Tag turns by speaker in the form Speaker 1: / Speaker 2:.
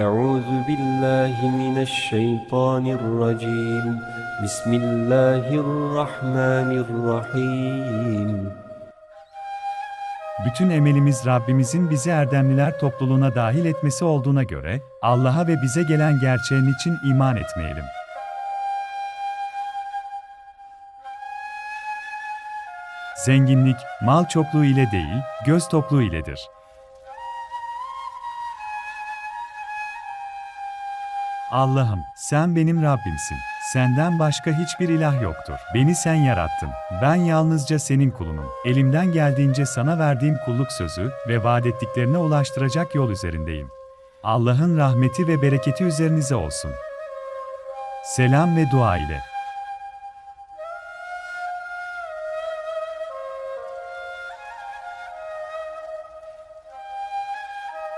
Speaker 1: أعوذ بالله من الشيطان الرجيم بسم الله الرحمن الرحيم
Speaker 2: Bütün emelimiz Rabbimizin bizi erdemliler topluluğuna dahil etmesi olduğuna göre, Allah'a ve bize gelen gerçeğin için iman etmeyelim. Zenginlik, mal çokluğu ile değil, göz tokluğu iledir. Allah'ım, sen benim Rabbimsin. Senden başka hiçbir ilah yoktur. Beni sen yarattın. Ben yalnızca senin kulunum. Elimden geldiğince sana verdiğim kulluk sözü ve vaat ettiklerine ulaştıracak yol üzerindeyim. Allah'ın rahmeti ve bereketi üzerinize olsun. Selam ve dua ile.